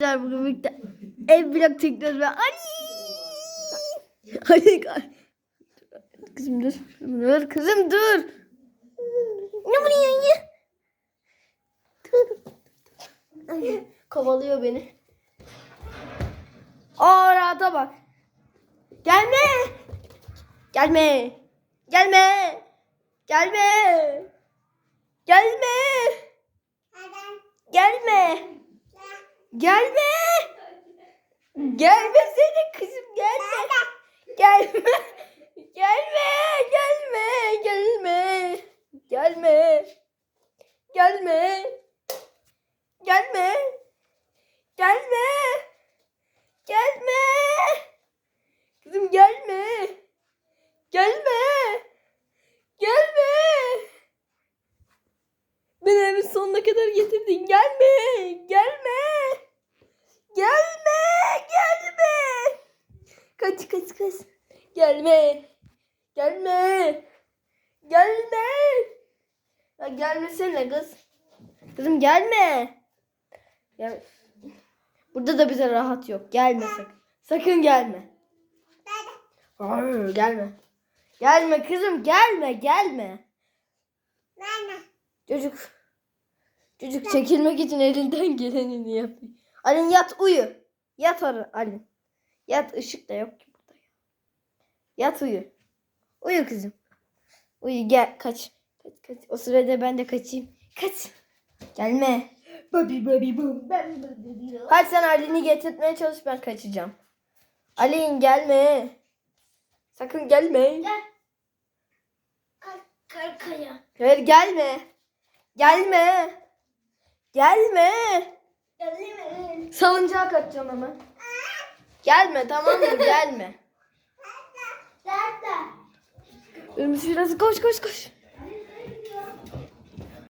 Arkadaşlar bugün birlikte ev vlog çekiyoruz ve Hadi gel. Kızım dur. Dur kızım dur. Ne vuruyorsun ya? Kovalıyor beni. Aa rahata bak. Gelme. Gelme. Gelme. Gelme. Gelme. Gelme. Gelme seni kızım gelme. Gelme. Gelme. Gelme. Gelme. Gelme. Gelme. Gelme. Gelme. Gelme. Kızım gelme. Gelme. Gelme. Beni evin sonuna kadar getirdin. Gelme. Gelme. Gelme. Gelme. Kaç. Gelme. Gelme. Gelme. Ya gelmesene kız. Kızım gelme. Gel. Burada da bize rahat yok. Gelme sakın. Sakın gelme. Hayır, gelme. Gelme kızım gelme gelme. Çocuk. Çocuk çekilmek için elinden gelenini yapıyor. Alin yat uyu. Yat Alin. Yat ışık da yok. Yat uyu. Uyu kızım. Uyu gel kaç. Kaç kaç. O sırada ben de kaçayım. Kaç. Gelme. Babi babi bum. Ben. Hadi sen Alin'i getirtmeye çalış ben kaçacağım. Alin gelme. Sakın gelme. Karkaya. Hayır gelme. Gelme. Gelme. Gelme. Salıncağa kaçacağım hemen. Gelme tamam mı? Gelme. Nerede? Ümit biraz koş koş koş.